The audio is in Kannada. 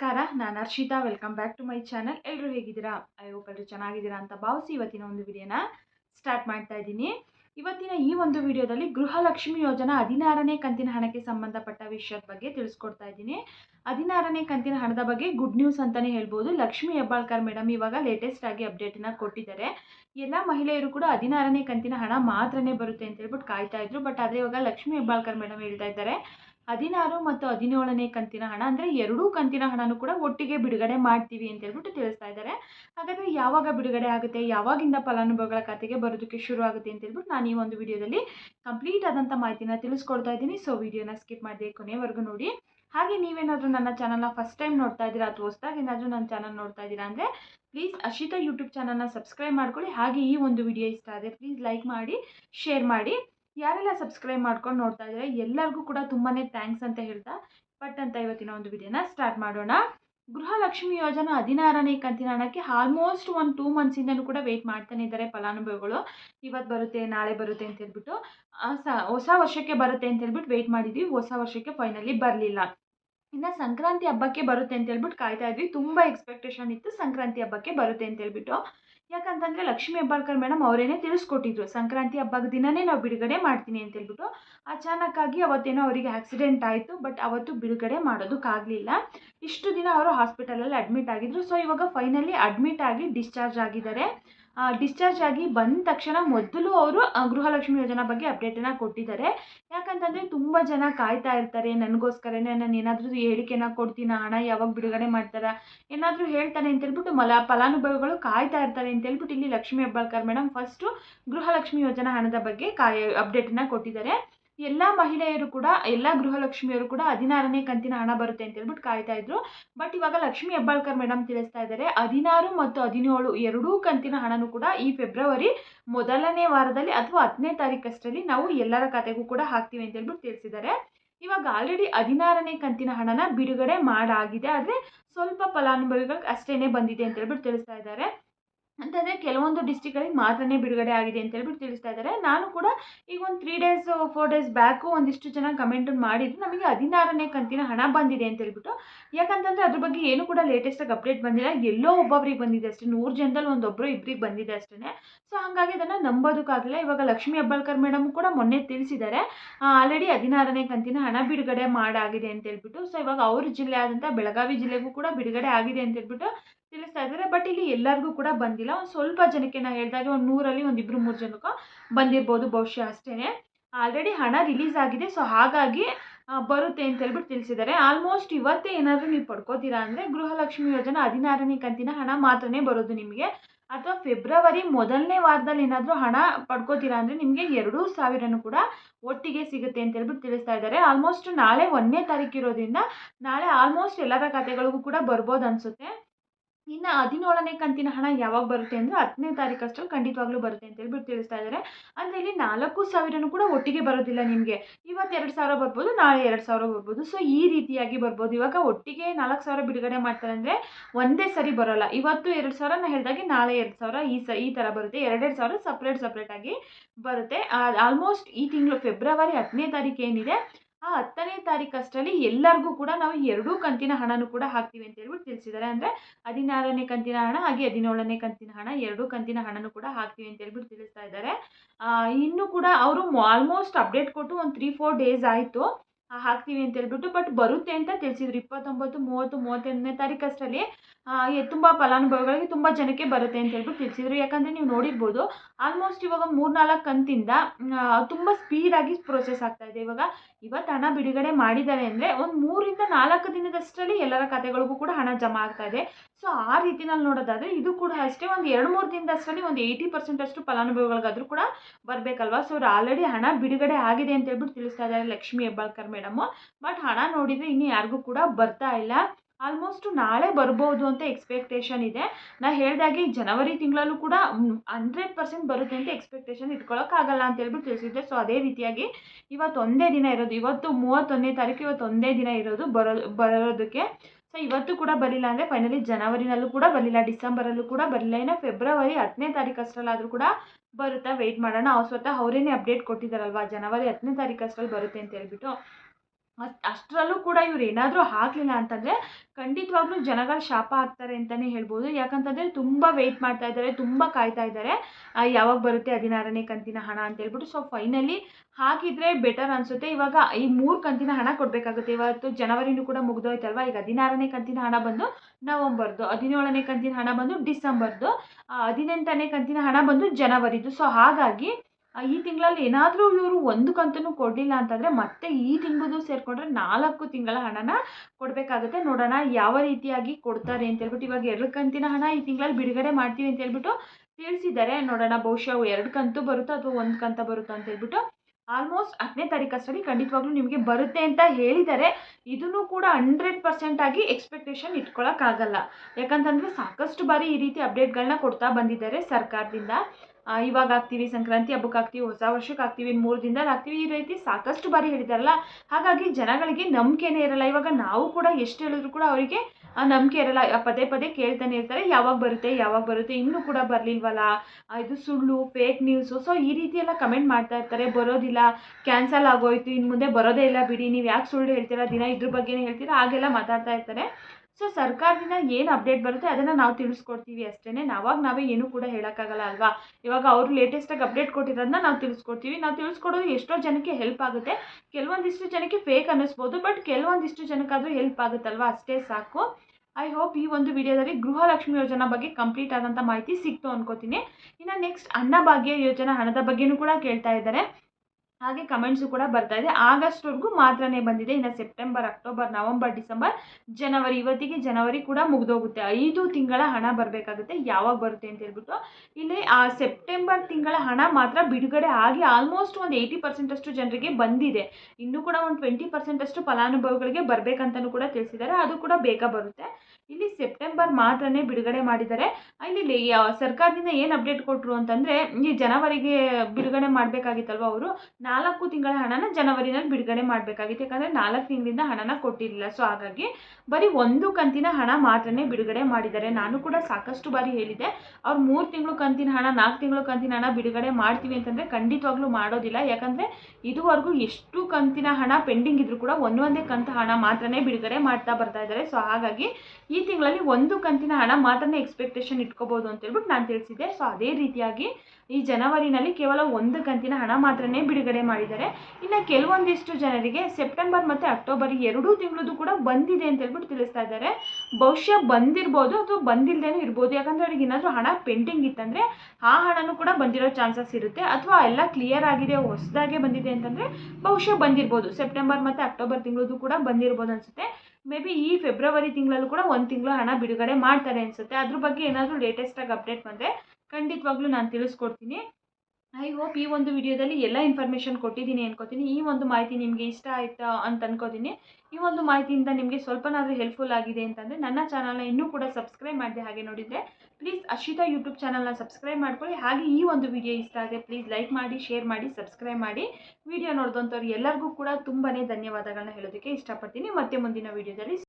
ನಮಸ್ಕಾರ, ನಾನು Arshita welcome back to my channel ಎಲ್ಲರೂ ಹೇಗಿದ್ದೀರಾ? ಐ ಹೋಪ್ ಎಲ್ಲರೂ ಚೆನ್ನಾಗಿದ್ದೀರಾ ಅಂತ ಭಾವಿಸಿ ಇವತ್ತಿನ ಒಂದು ವಿಡಿಯೋನ ಸ್ಟಾರ್ಟ್ ಮಾಡ್ತಾ ಇದ್ದೀನಿ. ಇವತ್ತಿನ ಈ ಒಂದು ವಿಡಿಯೋದಲ್ಲಿ ಗೃಹಲಕ್ಷ್ಮಿ ಯೋಜನಾ ಹದಿನಾರನೇ ಕಂತಿನ ಹಣಕ್ಕೆ ಸಂಬಂಧಪಟ್ಟ ವಿಷಯದ ಬಗ್ಗೆ ತಿಳಿಸ್ಕೊಡ್ತಾ ಇದ್ದೀನಿ. ಹದಿನಾರನೇ ಕಂತಿನ ಹಣದ ಬಗ್ಗೆ ಗುಡ್ ನ್ಯೂಸ್ ಅಂತಲೇ ಹೇಳ್ಬೋದು. ಲಕ್ಷ್ಮಿ ಹೆಬ್ಬಾಳ್ಕರ್ ಮೇಡಮ್ ಇವಾಗ ಲೇಟೆಸ್ಟ್ ಆಗಿ ಅಪ್ಡೇಟನ್ನ ಕೊಟ್ಟಿದ್ದಾರೆ. ಎಲ್ಲ ಮಹಿಳೆಯರು ಕೂಡ ಹದಿನಾರನೇ ಕಂತಿನ ಹಣ ಮಾತ್ರನೇ ಬರುತ್ತೆ ಅಂತ ಹೇಳ್ಬಿಟ್ಟು ಕಾಯ್ತಾ ಇದ್ರು. ಬಟ್ ಆದರೆ ಇವಾಗ ಲಕ್ಷ್ಮಿ ಹೆಬ್ಬಾಳ್ಕರ್ ಮೇಡಮ್ ಹೇಳ್ತಾ ಇದ್ದಾರೆ ಹದಿನಾರು ಮತ್ತು ಹದಿನೇಳನೇ ಕಂತಿನ ಹಣ, ಅಂದರೆ ಎರಡೂ ಕಂತಿನ ಹಣನೂ ಕೂಡ ಒಟ್ಟಿಗೆ ಬಿಡುಗಡೆ ಮಾಡ್ತೀವಿ ಅಂತ ಹೇಳ್ಬಿಟ್ಟು ತಿಳಿಸ್ತಾ ಇದ್ದಾರೆ. ಹಾಗಾದರೆ ಯಾವಾಗ ಬಿಡುಗಡೆ ಆಗುತ್ತೆ, ಯಾವಾಗಿಂದ ಫಲಾನುಭವಿಗಳ ಖಾತೆಗೆ ಬರೋದಕ್ಕೆ ಶುರು ಆಗುತ್ತೆ ಅಂತ ಹೇಳ್ಬಿಟ್ಟು ನಾನು ಈ ಒಂದು ವಿಡಿಯೋದಲ್ಲಿ ಕಂಪ್ಲೀಟ್ ಆದಂಥ ಮಾಹಿತಿನ ತಿಳಿಸ್ಕೊಡ್ತಾ ಇದ್ದೀನಿ. ಸೊ ವಿಡಿಯೋನ ಸ್ಕಿಪ್ ಮಾಡಿದೆ ಕೊನೆವರೆಗೂ ನೋಡಿ. ಹಾಗೆ ನೀವೇನಾದರೂ ನನ್ನ ಚಾನಲ್ನ ಫಸ್ಟ್ ಟೈಮ್ ನೋಡ್ತಾ ಇದ್ದೀರಾ ಅಥವಾ ಹೊಸದಾಗಿ ಏನಾದರೂ ನನ್ನ ಚಾನಲ್ ನೋಡ್ತಾ ಇದ್ದೀರಾ ಅಂದರೆ ಪ್ಲೀಸ್ ಅಶಿತಾ ಯೂಟ್ಯೂಬ್ ಚಾನಲ್ನ ಸಬ್ಸ್ಕ್ರೈಬ್ ಮಾಡ್ಕೊಳ್ಳಿ. ಹಾಗೆ ಈ ಒಂದು ವಿಡಿಯೋ ಇಷ್ಟ ಆದರೆ ಪ್ಲೀಸ್ ಲೈಕ್ ಮಾಡಿ ಶೇರ್ ಮಾಡಿ. ಯಾರೆಲ್ಲ ಸಬ್ಸ್ಕ್ರೈಬ್ ಮಾಡ್ಕೊಂಡು ನೋಡ್ತಾ ಇದ್ದಾರೆ, ಎಲ್ಲರಿಗೂ ಕೂಡ ತುಂಬಾ ಥ್ಯಾಂಕ್ಸ್ ಅಂತ ಹೇಳ್ತಾ ಬಟ್ ಅಂತ ಇವತ್ತಿನ ಒಂದು ವಿಡಿಯೋನ ಸ್ಟಾರ್ಟ್ ಮಾಡೋಣ. ಗೃಹಲಕ್ಷ್ಮಿ ಯೋಜನಾ ಹದಿನಾರನೇ ಕಂತಿನ ಹಣಕ್ಕೆ ಆಲ್ಮೋಸ್ಟ್ ಒಂದು ಟೂ ಮಂತ್ಸಿಂದನೂ ಕೂಡ ವೆಯ್ಟ್ ಮಾಡ್ತಾನೆ ಇದ್ದಾರೆ ಫಲಾನುಭವಿಗಳು. ಇವತ್ತು ಬರುತ್ತೆ, ನಾಳೆ ಬರುತ್ತೆ ಅಂತ ಹೇಳ್ಬಿಟ್ಟು ಹೊಸ ವರ್ಷಕ್ಕೆ ಬರುತ್ತೆ ಅಂತ ಹೇಳ್ಬಿಟ್ಟು ವೆಯ್ಟ್ ಮಾಡಿದ್ವಿ, ಹೊಸ ವರ್ಷಕ್ಕೆ ಫೈನಲಿ ಬರಲಿಲ್ಲ. ಇನ್ನು ಸಂಕ್ರಾಂತಿ ಹಬ್ಬಕ್ಕೆ ಬರುತ್ತೆ ಅಂತ ಹೇಳ್ಬಿಟ್ಟು ಕಾಯ್ತಾ ಇದ್ವಿ, ತುಂಬ ಎಕ್ಸ್ಪೆಕ್ಟೇಷನ್ ಇತ್ತು, ಸಂಕ್ರಾಂತಿ ಹಬ್ಬಕ್ಕೆ ಬರುತ್ತೆ ಅಂತ ಹೇಳ್ಬಿಟ್ಟು. ಯಾಕಂತಂದರೆ ಲಕ್ಷ್ಮೀ ಹೆಬ್ಬಾಳ್ಕರ್ ಮೇಡಮ್ ಅವರೇನೆ ತಿಳಿಸ್ಕೊಟ್ಟಿದ್ರು. ಸಂಕ್ರಾಂತಿ ಹಬ್ಬದ ದಿನನೇ ನಾವು ಬಿಡುಗಡೆ ಮಾಡ್ತೀನಿ ಅಂತ ಹೇಳ್ಬಿಟ್ಟು ಅಚಾನಕ್ಕಾಗಿ ಅವತ್ತೇನೋ ಅವರಿಗೆ ಆಕ್ಸಿಡೆಂಟ್ ಆಯಿತು ಬಟ್ ಅವತ್ತು ಬಿಡುಗಡೆ ಮಾಡೋದಕ್ಕಾಗಲಿಲ್ಲ ಇಷ್ಟು ದಿನ ಅವರು ಹಾಸ್ಪಿಟಲಲ್ಲಿ ಅಡ್ಮಿಟ್ ಆಗಿದ್ರು. ಸೊ ಇವಾಗ ಫೈನಲಿ ಅಡ್ಮಿಟ್ ಆಗಿ ಡಿಸ್ಚಾರ್ಜ್ ಆಗಿದ್ದಾರೆ. ಡಿಸ್ಚಾರ್ಜ್ ಆಗಿ ಬಂದ ತಕ್ಷಣ ಮೊದಲು ಅವರು ಗೃಹಲಕ್ಷ್ಮಿ ಯೋಜನಾ ಬಗ್ಗೆ ಅಪ್ಡೇಟನ್ನು ಕೊಟ್ಟಿದ್ದಾರೆ. ಯಾಕಂತಂದರೆ ತುಂಬ ಜನ ಕಾಯ್ತಾ ಇರ್ತಾರೆ, ನನಗೋಸ್ಕರನೇ ನಾನು ಏನಾದರೂ ಹೇಳಿಕೆನ ಕೊಡ್ತೀನ, ಹಣ ಯಾವಾಗ ಬಿಡುಗಡೆ ಮಾಡ್ತಾರಾ, ಏನಾದರೂ ಹೇಳ್ತಾರೆ ಅಂತ ಹೇಳ್ಬಿಟ್ಟು ಮಲ, ಫಲಾನುಭವಿಗಳು ಕಾಯ್ತಾ ಇರ್ತಾರೆ ಅಂತ ಹೇಳ್ಬಿಟ್ಟು ಇಲ್ಲಿ ಲಕ್ಷ್ಮೀ ಹೆಬ್ಬಾಳ್ಕರ್ ಮೇಡಮ್ ಫಸ್ಟು ಗೃಹಲಕ್ಷ್ಮಿ ಯೋಜನಾ ಹಣದ ಬಗ್ಗೆ ಕಾಯ ಅಪ್ಡೇಟನ್ನು ಕೊಟ್ಟಿದ್ದಾರೆ. ಎಲ್ಲ ಮಹಿಳೆಯರು ಕೂಡ, ಎಲ್ಲ ಗೃಹಲಕ್ಷ್ಮಿಯರು ಕೂಡ ಹದಿನಾರನೇ ಕಂತಿನ ಹಣ ಬರುತ್ತೆ ಅಂತ ಹೇಳ್ಬಿಟ್ಟು ಕಾಯ್ತಾ ಇದ್ರು. ಬಟ್ ಇವಾಗ ಲಕ್ಷ್ಮಿ ಹೆಬ್ಬಾಳ್ಕರ್ ಮೇಡಮ್ ತಿಳಿಸ್ತಾ ಇದ್ದಾರೆ ಹದಿನಾರು ಮತ್ತು ಹದಿನೇಳು ಎರಡೂ ಕಂತಿನ ಹಣನೂ ಕೂಡ ಈ ಫೆಬ್ರವರಿ ಮೊದಲನೇ ವಾರದಲ್ಲಿ ಅಥವಾ ಹತ್ತನೇ ತಾರೀಕಷ್ಟರಲ್ಲಿ ನಾವು ಎಲ್ಲರ ಖಾತೆಗೂ ಕೂಡ ಹಾಕ್ತೀವಿ ಅಂತ ಹೇಳ್ಬಿಟ್ಟು ತಿಳಿಸಿದ್ದಾರೆ ಇವಾಗ ಆಲ್ರೆಡಿ ಹದಿನಾರನೇ ಕಂತಿನ ಹಣನ ಬಿಡುಗಡೆ ಮಾಡಾಗಿದೆ. ಆದರೆ ಸ್ವಲ್ಪ ಫಲಾನುಭವಿಗಳಿಗೆ ಅಷ್ಟೇ ಬಂದಿದೆ ಅಂತ ಹೇಳ್ಬಿಟ್ಟು ತಿಳಿಸ್ತಾ ಇದ್ದಾರೆ ಅಂತಂದರೆ ಕೆಲವೊಂದು ಡಿಸ್ಟಿಕ್ಗಳಿಗೆ ಮಾತ್ರನೇ ಬಿಡುಗಡೆ ಆಗಿದೆ ಅಂತ ಹೇಳ್ಬಿಟ್ಟು ತಿಳಿಸ್ತಾ ಇದ್ದಾರೆ. ನಾನು ಕೂಡ ಈಗ ಒಂದು three days four days back ಒಂದಿಷ್ಟು ಜನ ಕಮೆಂಟ್ ಮಾಡಿದ್ರು. ನಮಗೆ ಹದಿನಾರನೇ ಕಂತಿನ ಹಣ ಬಂದಿದೆ ಅಂತ ಹೇಳ್ಬಿಟ್ಟು. ಯಾಕಂತಂದರೆ ಅದ್ರ ಬಗ್ಗೆ ಏನು ಕೂಡ ಲೇಟೆಸ್ಟಾಗಿ ಅಪ್ಡೇಟ್ ಬಂದಿಲ್ಲ. ಎಲ್ಲೋ ಒಬ್ಬೊಬ್ರಿಗೆ ಬಂದಿದೆ ಅಷ್ಟೇ. ನೂರು ಜನದಲ್ಲಿ ಒಂದೊಬ್ಬರು ಇಬ್ಬರಿಗೆ ಬಂದಿದೆ ಅಷ್ಟೇ ಸೊ ಹಾಗಾಗಿ ಅದನ್ನು ನಂಬೋದಕ್ಕಾಗಲಿಲ್ಲ. ಇವಾಗ ಲಕ್ಷ್ಮೀ ಹೆಬ್ಬಾಳ್ಕರ್ ಮೇಡಮ್ ಕೂಡ ಮೊನ್ನೆ ತಿಳಿಸಿದ್ದಾರೆ. ಆಲ್ರೆಡಿ ಹದಿನಾರನೇ ಕಂತಿನ ಹಣ ಬಿಡುಗಡೆ ಮಾಡಾಗಿದೆ ಅಂತ ಹೇಳ್ಬಿಟ್ಟು. ಸೊ ಇವಾಗ ಅವ್ರ ಜಿಲ್ಲೆ ಆದಂಥ ಬೆಳಗಾವಿ ಜಿಲ್ಲೆಗೂ ಕೂಡ ಬಿಡುಗಡೆ ಆಗಿದೆ ಅಂತ ಹೇಳ್ಬಿಟ್ಟು ತಿಳಿಸ್ತಾ ಇದ್ದಾರೆ. ಬಟ್ ಇಲ್ಲಿ ಎಲ್ಲರಿಗೂ ಕೂಡ ಬಂದಿಲ್ಲ. ಒಂದು ಸ್ವಲ್ಪ ಜನಕ್ಕೆ ನಾನು ಹೇಳಿದಾಗ ಒಂದು ನೂರಲ್ಲಿ ಒಂದು ಇಬ್ಬರು ಮೂರು ಜನಕ್ಕೆ ಬಂದಿರ್ಬೋದು ಬಹುಶಃ ಅಷ್ಟೇ ಆಲ್ರೆಡಿ ಹಣ ರಿಲೀಸ್ ಆಗಿದೆ. ಸೊ ಹಾಗಾಗಿ ಬರುತ್ತೆ ಅಂತ ಹೇಳ್ಬಿಟ್ಟು ತಿಳಿಸಿದ್ದಾರೆ. ಆಲ್ಮೋಸ್ಟ್ ಇವತ್ತೇ ಏನಾದರೂ ನೀವು ಪಡ್ಕೋತೀರಾ ಅಂದರೆ ಗೃಹಲಕ್ಷ್ಮಿ ಯೋಜನೆ ಹದಿನಾರನೇ ಕಂತಿನ ಹಣ ಮಾತ್ರನೇ ಬರೋದು ನಿಮಗೆ. ಅಥವಾ ಫೆಬ್ರವರಿ ಮೊದಲನೇ ವಾರದಲ್ಲಿ ಏನಾದರೂ ಹಣ ಪಡ್ಕೋತೀರಾ ಅಂದರೆ ನಿಮಗೆ ಎರಡೂ ಸಾವಿರನೂ ಕೂಡ ಒಟ್ಟಿಗೆ ಸಿಗುತ್ತೆ ಅಂತ ಹೇಳ್ಬಿಟ್ಟು ತಿಳಿಸ್ತಾ ಇದ್ದಾರೆ. ಆಲ್ಮೋಸ್ಟ್ ನಾಳೆ ಒಂದನೇ ತಾರೀಕು ಇರೋದ್ರಿಂದ ನಾಳೆ ಆಲ್ಮೋಸ್ಟ್ ಎಲ್ಲರ ಖಾತೆಗಳಿಗೂ ಕೂಡ ಬರ್ಬೋದು ಅನಿಸುತ್ತೆ. ಇನ್ನು ಹದಿನೇಳನೇ ಕಂತಿನ ಹಣ ಯಾವಾಗ ಬರುತ್ತೆ ಅಂದರೆ ಹತ್ತನೇ ತಾರೀಕು ಅಷ್ಟು ಖಂಡಿತವಾಗ್ಲೂ ಬರುತ್ತೆ ಅಂತ ಹೇಳ್ಬಿಟ್ಟು ತಿಳಿಸ್ತಾ ಇದ್ದಾರೆ ಅಂದರೆ ಇಲ್ಲಿ ನಾಲ್ಕು ಸಾವಿರನೂ ಕೂಡ ಒಟ್ಟಿಗೆ ಬರೋದಿಲ್ಲ ನಿಮಗೆ. ಇವತ್ತು ಎರಡು ಸಾವಿರ ಬರ್ಬೋದು, ನಾಳೆ ಎರಡು ಸಾವಿರ ಬರ್ಬೋದು. ಸೊ ಈ ರೀತಿಯಾಗಿ ಬರ್ಬೋದು. ಇವಾಗ ಒಟ್ಟಿಗೆ ನಾಲ್ಕು ಸಾವಿರ ಬಿಡುಗಡೆ ಮಾಡ್ತಾರೆ ಅಂದರೆ ಒಂದೇ ಸರಿ ಬರೋಲ್ಲ. ಇವತ್ತು ಎರಡು ಸಾವಿರ ನಾನು ಹೇಳಿದಾಗೆ ನಾಳೆ ಎರಡು ಸಾವಿರ, ಈ ಸ, ಈ ಥರ ಬರುತ್ತೆ. ಎರಡೆರಡು ಸಾವಿರ ಸಪ್ರೇಟ್ ಸಪ್ರೇಟಾಗಿ ಬರುತ್ತೆ. ಆಲ್ಮೋಸ್ಟ್ ಈ ತಿಂಗಳು ಫೆಬ್ರವರಿ ಹತ್ತನೇ ತಾರೀಕು ಏನಿದೆ ಆ ಹತ್ತನೇ ತಾರೀಕು ಅಷ್ಟರಲ್ಲಿ ಎಲ್ಲರಿಗೂ ಕೂಡ ನಾವು ಎರಡೂ ಕಂತಿನ ಹಣನೂ ಕೂಡ ಹಾಕ್ತೀವಿ ಅಂತ ಹೇಳ್ಬಿಟ್ಟು ತಿಳಿಸಿದ್ದಾರೆ. ಅಂದರೆ ಹದಿನಾರನೇ ಕಂತಿನ ಹಣ ಹಾಗೆ ಹದಿನೇಳನೇ ಕಂತಿನ ಹಣ ಎರಡೂ ಕಂತಿನ ಹಣನೂ ಕೂಡ ಹಾಕ್ತೀವಿ ಅಂತ ಹೇಳ್ಬಿಟ್ಟು ತಿಳಿಸ್ತಾ ಇದ್ದಾರೆ. ಇನ್ನೂ ಕೂಡ ಅವರು ಆಲ್ಮೋಸ್ಟ್ ಅಪ್ಡೇಟ್ ಕೊಟ್ಟು ಒಂದು ತ್ರೀ ಫೋರ್ ಡೇಸ್ ಆಯಿತು. ಹಾಕ್ತೀವಿ ಅಂತ ಹೇಳ್ಬಿಟ್ಟು ಬಟ್ ಬರುತ್ತೆ ಅಂತ ತಿಳಿಸಿದ್ರು. ಇಪ್ಪತ್ತೊಂಬತ್ತು, ಮೂವತ್ತು, ಮೂವತ್ತೊಂದನೇ ತಾರೀಕಷ್ಟರಲ್ಲಿ ತುಂಬ ಫಲಾನುಭವಿಗಳಿಗೆ ತುಂಬ ಜನಕ್ಕೆ ಬರುತ್ತೆ ಅಂತ ಹೇಳ್ಬಿಟ್ಟು ತಿಳಿಸಿದ್ರು. ಯಾಕಂದರೆ ನೀವು ನೋಡಿರ್ಬೋದು ಆಲ್ಮೋಸ್ಟ್ ಇವಾಗ ಮೂರ್ನಾಲ್ಕು ಕಂತಿಂದ ತುಂಬ ಸ್ಪೀಡಾಗಿ ಪ್ರೋಸೆಸ್ ಆಗ್ತಾ ಇದೆ. ಇವಾಗ ಇವತ್ತು ಹಣ ಬಿಡುಗಡೆ ಮಾಡಿದ್ದಾರೆ ಅಂದರೆ ಒಂದು ಮೂರಿಂದ ನಾಲ್ಕು ದಿನದಷ್ಟರಲ್ಲಿ ಎಲ್ಲರ ಖಾತೆಗಳಿಗೂ ಕೂಡ ಹಣ ಜಮಾ ಇದೆ. ಸೊ ಆ ರೀತಿನಲ್ಲಿ ನೋಡೋದಾದರೆ ಇದು ಕೂಡ ಅಷ್ಟೇ, ಒಂದು ಎರಡು ಮೂರು ದಿನದಷ್ಟರಲ್ಲಿ ಒಂದು ಏಯ್ಟಿ ಪರ್ಸೆಂಟ್ ಅಷ್ಟು ಫಲಾನುಭವಿಗಳಿಗಾದರೂ ಕೂಡ ಬರಬೇಕಲ್ವಾ? ಸೊ ಆಲ್ರೆಡಿ ಹಣ ಬಿಡುಗಡೆ ಆಗಿದೆ ಅಂತ ಹೇಳ್ಬಿಟ್ಟು ತಿಳಿಸ್ತಾ ಇದ್ದಾರೆ ಲಕ್ಷ್ಮೀ ಹೆಬ್ಬಾಳ್ಕರ್ ಬಟ್ ಹಣ ನೋಡಿದರೆ ಇನ್ನು ಯಾರಿಗೂ ಕೂಡ ಬರ್ತಾ ಇಲ್ಲ. ಆಲ್ಮೋಸ್ಟ್ ನಾಳೆ ಬರ್ಬೋದು ಅಂತ ಎಕ್ಸ್ಪೆಕ್ಟೇಷನ್ ಇದೆ. ನಾ ಹೇಳಿದಾಗೆ ಜನವರಿ ತಿಂಗಳಲ್ಲೂ ಕೂಡ ಹಂಡ್ರೆಡ್ ಪರ್ಸೆಂಟ್ ಬರುತ್ತೆ ಅಂತ ಎಕ್ಸ್ಪೆಕ್ಟೇಷನ್ ಇಟ್ಕೊಳ್ಳೋಕ್ಕಾಗಲ್ಲ ಅಂತ ಹೇಳ್ಬಿಟ್ಟು ತಿಳಿಸಿದ್ದೆ. ಸೊ ಅದೇ ರೀತಿಯಾಗಿ ಇವತ್ತು ಒಂದೇ ದಿನ ಇರೋದು. ಇವತ್ತು ಮೂವತ್ತೊಂದನೇ ತಾರೀಕು ಇವತ್ತು ಒಂದೇ ದಿನ ಇರೋದು ಬರೋ, ಬರೋದಕ್ಕೆ. ಸೊ ಇವತ್ತು ಕೂಡ ಬರಲಿಲ್ಲ ಅಂದರೆ ಫೈನಲಿ ಜನವರಿನಲ್ಲೂ ಕೂಡ ಬರಲಿಲ್ಲ. ಡಿಸೆಂಬರಲ್ಲೂ ಕೂಡ ಬರಲಿಲ್ಲ. ಇನ್ನು ಫೆಬ್ರವರಿ ಹತ್ತನೇ ತಾರೀಕು ಅಷ್ಟರಲ್ಲಾದರೂ ಕೂಡ ಬರುತ್ತಾ? ವೆಯ್ಟ್ ಮಾಡೋಣ. ಅವ್ರು ಸ್ವತಃ ಅವರೇನೆ ಅಪ್ಡೇಟ್ ಕೊಟ್ಟಿದ್ದಾರಲ್ವಾ? ಜನವರಿ ಹತ್ತನೇ ತಾರೀಕು ಅಷ್ಟರಲ್ಲಿ ಬರುತ್ತೆ ಅಂತ ಹೇಳ್ಬಿಟ್ಟು. ಅಷ್ಟು, ಅಷ್ಟರಲ್ಲೂ ಕೂಡ ಇವ್ರು ಏನಾದರೂ ಹಾಕಲಿಲ್ಲ ಅಂತಂದರೆ ಖಂಡಿತವಾಗ್ಲೂ ಜನಗಳು ಶಾಪ ಹಾಕ್ತಾರೆ ಅಂತಲೇ ಹೇಳ್ಬೋದು. ಯಾಕಂತಂದರೆ ತುಂಬ ವೆಯ್ಟ್ ಮಾಡ್ತಾ ಇದ್ದಾರೆ, ತುಂಬ ಕಾಯ್ತಾ ಇದ್ದಾರೆ. ಯಾವಾಗ ಬರುತ್ತೆ ಹದಿನಾರನೇ ಕಂತಿನ ಹಣ ಅಂತ ಹೇಳ್ಬಿಟ್ಟು. ಸೊ ಫೈನಲಿ ಹಾಕಿದರೆ ಬೆಟರ್ ಅನಿಸುತ್ತೆ. ಇವಾಗ ಈ ಮೂರು ಕಂತಿನ ಹಣ ಕೊಡಬೇಕಾಗುತ್ತೆ. ಇವತ್ತು ಜನವರಿನೂ ಕೂಡ ಮುಗಿದೋಯ್ತಲ್ವ? ಈಗ ಹದಿನಾರನೇ ಕಂತಿನ ಹಣ ಬಂದು ನವಂಬರ್ದು, ಹದಿನೇಳನೇ ಕಂತಿನ ಹಣ ಬಂದು ಡಿಸೆಂಬರ್ದು ಹದಿನೆಂಟನೇ ಕಂತಿನ ಹಣ ಬಂದು ಜನವರಿದು. ಸೊ ಹಾಗಾಗಿ ಈ ತಿಂಗಳಲ್ಲಿ ಏನಾದರೂ ಇವರು ಒಂದು ಕಂತನ್ನು ಕೊಡಲಿಲ್ಲ ಅಂತಂದರೆ ಮತ್ತೆ ಈ ತಿಂಗಳದು ಸೇರಿಕೊಂಡ್ರೆ ನಾಲ್ಕು ತಿಂಗಳ ಹಣನ ಕೊಡಬೇಕಾಗುತ್ತೆ. ನೋಡೋಣ ಯಾವ ರೀತಿಯಾಗಿ ಕೊಡ್ತಾರೆ ಅಂತ ಹೇಳ್ಬಿಟ್ಟು ಇವಾಗ ಎರಡು ಕಂತಿನ ಹಣ ಈ ತಿಂಗಳಲ್ಲಿ ಬಿಡುಗಡೆ ಮಾಡ್ತೀವಿ ಅಂತ ಹೇಳ್ಬಿಟ್ಟು ತಿಳಿಸಿದ್ದಾರೆ. ನೋಡೋಣ ಬಹುಶಃ ಎರಡು ಕಂತು ಬರುತ್ತೋ ಅಥವಾ ಒಂದು ಕಂತ ಬರುತ್ತೋ ಅಂತ ಹೇಳ್ಬಿಟ್ಟು ಆಲ್ಮೋಸ್ಟ್ ಹತ್ತನೇ ತಾರೀಕು ಅಷ್ಟರಲ್ಲಿ ಖಂಡಿತವಾಗ್ಲೂ ನಿಮಗೆ ಬರುತ್ತೆ ಅಂತ ಹೇಳಿದ್ದಾರೆ. ಇದನ್ನು ಕೂಡ ಹಂಡ್ರೆಡ್ ಪರ್ಸೆಂಟ್ ಆಗಿ ಎಕ್ಸ್ಪೆಕ್ಟೇಷನ್ ಇಟ್ಕೊಳ್ಳೋಕ್ಕಾಗಲ್ಲ ಯಾಕಂತಂದರೆ ಸಾಕಷ್ಟು ಬಾರಿ ಈ ರೀತಿ ಅಪ್ಡೇಟ್ಗಳನ್ನ ಕೊಡ್ತಾ ಬಂದಿದ್ದಾರೆ ಸರ್ಕಾರದಿಂದ. ಇವಾಗ ಆಗ್ತೀವಿ, ಸಂಕ್ರಾಂತಿ ಹಬ್ಬಕ್ಕೆ ಆಗ್ತೀವಿ, ಹೊಸ ವರ್ಷಕ್ಕೆ ಆಗ್ತೀವಿ, ಮೂರು ದಿನದಲ್ಲಿ ಆಗ್ತೀವಿ, ಈ ರೀತಿ ಸಾಕಷ್ಟು ಬಾರಿ ಹೇಳಿದಾರಲ್ಲ. ಹಾಗಾಗಿ ಜನಗಳಿಗೆ ನಂಬಿಕೆನೇ ಇರಲ್ಲ. ಇವಾಗ ನಾವು ಕೂಡ ಎಷ್ಟು ಹೇಳಿದ್ರು ಕೂಡ ಅವರಿಗೆ ನಂಬಿಕೆ ಇರಲ್ಲ. ಪದೇ ಪದೇ ಕೇಳ್ತಾನೆ ಇರ್ತಾರೆ. ಯಾವಾಗ ಬರುತ್ತೆ ಯಾವಾಗ ಬರುತ್ತೆ, ಇನ್ನೂ ಕೂಡ ಬರಲಿಲ್ವಲ್ಲ. ಇದು ಸುಳ್ಳು ಫೇಕ್ ನ್ಯೂಸು ಸೊ ಈ ರೀತಿ ಎಲ್ಲ ಕಮೆಂಟ್ ಮಾಡ್ತಾ ಇರ್ತಾರೆ. ಬರೋದಿಲ್ಲ. ಕ್ಯಾನ್ಸಲ್ ಆಗೋಯ್ತು. ಇನ್ನು ಮುಂದೆ ಬರೋದೇ ಇಲ್ಲ ಬಿಡಿ. ನೀವು ಯಾಕೆ ಸುಳ್ಳು ಹೇಳ್ತೀರಾ? ದಿನ ಇದ್ರ ಬಗ್ಗೆನೇ ಹೇಳ್ತೀರಾ? ಹಾಗೆಲ್ಲ ಮಾತಾಡ್ತಾ ಇರ್ತಾರೆ. ಸೊ ಸರ್ಕಾರದಿಂದ ಏನು ಅಪ್ಡೇಟ್ ಬರುತ್ತೆ ಅದನ್ನು ನಾವು ತಿಳಿಸ್ಕೊಡ್ತೀವಿ ಅಷ್ಟೇ ನಾವಾಗ ನಾವೇ ಏನೂ ಕೂಡ ಹೇಳೋಕ್ಕಾಗಲ್ಲ ಅಲ್ವಾ? ಇವಾಗ ಅವರು ಲೇಟೆಸ್ಟಾಗಿ ಅಪ್ಡೇಟ್ ಕೊಟ್ಟಿರೋದನ್ನ ನಾವು ತಿಳಿಸ್ಕೊಡ್ತೀವಿ. ನಾವು ತಿಳಿಸ್ಕೊಡೋದು ಎಷ್ಟೋ ಜನಕ್ಕೆ ಹೆಲ್ಪ್ ಆಗುತ್ತೆ. ಕೆಲವೊಂದಿಷ್ಟು ಜನಕ್ಕೆ ಫೇಕ್ ಅನ್ನಿಸ್ಬೋದು ಬಟ್ ಕೆಲವೊಂದಿಷ್ಟು ಜನಕ್ಕಾದರೂ ಹೆಲ್ಪ್ ಆಗುತ್ತಲ್ವ? ಅಷ್ಟೇ ಸಾಕು. ಐ ಹೋಪ್ ಈ ಒಂದು ವಿಡಿಯೋದಲ್ಲಿ ಗೃಹಲಕ್ಷ್ಮಿ ಯೋಜನಾ ಬಗ್ಗೆ ಕಂಪ್ಲೀಟ್ ಆದಂಥ ಮಾಹಿತಿ ಸಿಕ್ತು ಅನ್ಕೋತೀನಿ. ಇನ್ನು ನೆಕ್ಸ್ಟ್ ಅನ್ನಭಾಗ್ಯ ಯೋಜನಾ ಹಣದ ಬಗ್ಗೆಯೂ ಕೂಡ ಕೇಳ್ತಾ ಇದ್ದಾರೆ. ಹಾಗೆ ಕಮೆಂಟ್ಸು ಕೂಡ ಬರ್ತಾ ಇದೆ. ಆಗಸ್ಟ್ವರೆಗೂ ಮಾತ್ರನೇ ಬಂದಿದೆ. ಇನ್ನು ಸೆಪ್ಟೆಂಬರ್ ಅಕ್ಟೋಬರ್ ನವಂಬರ್ ಡಿಸೆಂಬರ್ ಜನವರಿ ಇವತ್ತಿಗೆ ಜನವರಿ ಕೂಡ ಮುಗಿದೋಗುತ್ತೆ. ಐದು ತಿಂಗಳ ಹಣ ಬರಬೇಕಾಗುತ್ತೆ. ಯಾವಾಗ ಬರುತ್ತೆ ಅಂತ ಹೇಳ್ಬಿಟ್ಟು. ಇಲ್ಲಿ, ಆ ಸೆಪ್ಟೆಂಬರ್ ತಿಂಗಳ ಹಣ ಮಾತ್ರ ಬಿಡುಗಡೆ ಆಗಿ ಆಲ್ಮೋಸ್ಟ್ ಒಂದು ಏಯ್ಟಿ ಪರ್ಸೆಂಟಷ್ಟು ಜನರಿಗೆ ಬಂದಿದೆ. ಇನ್ನೂ ಕೂಡ ಒಂದು ಟ್ವೆಂಟಿ ಪರ್ಸೆಂಟಷ್ಟು ಫಲಾನುಭವಿಗಳಿಗೆ ಬರಬೇಕಂತಲೂ ಕೂಡ ತಿಳಿಸಿದ್ದಾರೆ. ಅದು ಕೂಡ ಬೇಗ ಬರುತ್ತೆ. ಇಲ್ಲಿ ಸೆಪ್ಟೆಂಬರ್ ಮಾತ್ರನೇ ಬಿಡುಗಡೆ ಮಾಡಿದ್ದಾರೆ. ಇಲ್ಲಿ ಸರ್ಕಾರದಿಂದ ಏನು ಅಪ್ಡೇಟ್ ಕೊಟ್ಟರು ಅಂತಂದರೆ, ಈ ಜನವರಿಗೆ ಬಿಡುಗಡೆ ಮಾಡಬೇಕಾಗಿತ್ತಲ್ವ ಅವರು? ನಾಲ್ಕು ತಿಂಗಳ ಹಣನ ಜನವರಿನಲ್ಲಿ ಬಿಡುಗಡೆ ಮಾಡಬೇಕಾಗಿತ್ತು. ಯಾಕಂದರೆ ನಾಲ್ಕು ತಿಂಗಳಿಂದ ಹಣನ ಕೊಟ್ಟಿರಲಿಲ್ಲ. ಸೊ ಹಾಗಾಗಿ ಬರೀ ಒಂದು ಕಂತಿನ ಹಣ ಮಾತ್ರನೇ ಬಿಡುಗಡೆ ಮಾಡಿದ್ದಾರೆ. ನಾನು ಕೂಡ ಸಾಕಷ್ಟು ಬಾರಿ ಹೇಳಿದೆ ಅವ್ರು ಮೂರು ತಿಂಗಳು ಕಂತಿನ ಹಣ, ನಾಲ್ಕು ತಿಂಗಳು ಕಂತಿನ ಹಣ ಬಿಡುಗಡೆ ಮಾಡ್ತೀವಿ ಅಂತಂದರೆ ಖಂಡಿತವಾಗ್ಲೂ ಮಾಡೋದಿಲ್ಲ. ಯಾಕಂದರೆ ಇದುವರೆಗೂ ಎಷ್ಟು ಕಂತಿನ ಹಣ ಪೆಂಡಿಂಗ್ ಇದ್ರೂ ಕೂಡ ಒಂದೊಂದೇ ಕಂತ ಹಣ ಮಾತ್ರನೇ ಬಿಡುಗಡೆ ಮಾಡ್ತಾ ಬರ್ತಾ ಇದ್ದಾರೆ. ಸೊ ಹಾಗಾಗಿ ಈ ತಿಂಗಳಲ್ಲಿ ಒಂದು ಕಂತಿನ ಹಣ ಮಾತ್ರನೇ ಎಕ್ಸ್ಪೆಕ್ಟೇಷನ್ ಇಟ್ಕೋಬೋದು ಅಂತ ಹೇಳ್ಬಿಟ್ಟು ನಾನು ತಿಳಿಸಿದ್ದೆ. ಸೊ ಅದೇ ರೀತಿಯಾಗಿ ಈ ಜನವರಿನಲ್ಲಿ ಕೇವಲ ಒಂದು ಕಂತಿನ ಹಣ ಮಾತ್ರನೇ ಬಿಡುಗಡೆ ಮಾಡಿದ್ದಾರೆ. ಇನ್ನು ಕೆಲವೊಂದಿಷ್ಟು ಜನರಿಗೆ ಸೆಪ್ಟೆಂಬರ್ ಮತ್ತು ಅಕ್ಟೋಬರ್ ಈ ಎರಡೂ ತಿಂಗಳದ್ದು ಕೂಡ ಬಂದಿದೆ ಅಂತ ಹೇಳ್ಬಿಟ್ಟು ತಿಳಿಸ್ತಾ ಇದ್ದಾರೆ. ಬಹುಶಃ ಬಂದಿರ್ಬೋದು ಅಥವಾ ಬಂದಿಲ್ಲದೇನೂ ಇರ್ಬೋದು. ಯಾಕಂದರೆ ಅವ್ರಿಗೆ ಏನಾದರೂ ಹಣ ಪೆಂಡಿಂಗ್ ಇತ್ತಂದರೆ ಆ ಹಣನೂ ಕೂಡ ಬಂದಿರೋ ಚಾನ್ಸಸ್ ಇರುತ್ತೆ. ಅಥವಾ ಎಲ್ಲ ಕ್ಲಿಯರ್ ಆಗಿದೆ, ಹೊಸದಾಗೆ ಬಂದಿದೆ ಅಂತಂದರೆ ಬಹುಶಃ ಬಂದಿರ್ಬೋದು. ಸೆಪ್ಟೆಂಬರ್ ಮತ್ತು ಅಕ್ಟೋಬರ್ ತಿಂಗಳದ್ದು ಕೂಡ ಬಂದಿರ್ಬೋದು ಅನಿಸುತ್ತೆ. ಮೇ ಬಿ ಈ ಫೆಬ್ರವರಿ ತಿಂಗಳಲ್ಲೂ ಕೂಡ ಒಂದು ತಿಂಗಳು ಹಣ ಬಿಡುಗಡೆ ಮಾಡ್ತಾರೆ ಅನಿಸುತ್ತೆ. ಅದ್ರ ಬಗ್ಗೆ ಏನಾದರೂ ಲೇಟೆಸ್ಟಾಗಿ ಅಪ್ಡೇಟ್ ಬಂದರೆ ಖಂಡಿತವಾಗ್ಲೂ ನಾನು ತಿಳಿಸ್ಕೊಡ್ತೀನಿ. ಐ ಹೋಪ್ ಈ ಒಂದು ವಿಡಿಯೋದಲ್ಲಿ ಎಲ್ಲ ಇನ್ಫಾರ್ಮೇಷನ್ ಕೊಟ್ಟಿದ್ದೀನಿ ಅನ್ಕೋತೀನಿ. ಈ ಒಂದು ಮಾಹಿತಿ ನಿಮಗೆ ಇಷ್ಟ ಆಯಿತಾ ಅಂತ ಅನ್ಕೋತೀನಿ. ಈ ಒಂದು ಮಾಹಿತಿಯಿಂದ ನಿಮಗೆ ಸ್ವಲ್ಪನಾದರೂ ಹೆಲ್ಪ್ಫುಲ್ ಆಗಿದೆ ಅಂತಂದರೆ ನನ್ನ ಚಾನಲ್ನ ಇನ್ನೂ ಕೂಡ ಸಬ್ಸ್ಕ್ರೈಬ್ ಮಾಡಿದೆ ಹಾಗೆ ನೋಡಿದರೆ ಪ್ಲೀಸ್ ಅಶ್ವಿತಾ ಯೂಟ್ಯೂಬ್ ಚಾನಲ್ನ ಸಬ್ಸ್ಕ್ರೈಬ್ ಮಾಡ್ಕೊಳ್ಳಿ. ಹಾಗೆ ಈ ಒಂದು ವಿಡಿಯೋ ಇಷ್ಟ ಆದರೆ ಪ್ಲೀಸ್ ಲೈಕ್ ಮಾಡಿ ಶೇರ್ ಮಾಡಿ ಸಬ್ಸ್ಕ್ರೈಬ್ ಮಾಡಿ. ವಿಡಿಯೋ ನೋಡಿದಂಥವ್ರು ಎಲ್ಲರಿಗೂ ಕೂಡ ತುಂಬಾ ಧನ್ಯವಾದಗಳನ್ನ ಹೇಳೋದಕ್ಕೆ ಇಷ್ಟಪಡ್ತೀನಿ. ಮತ್ತೆ ಮುಂದಿನ ವಿಡಿಯೋದಲ್ಲಿ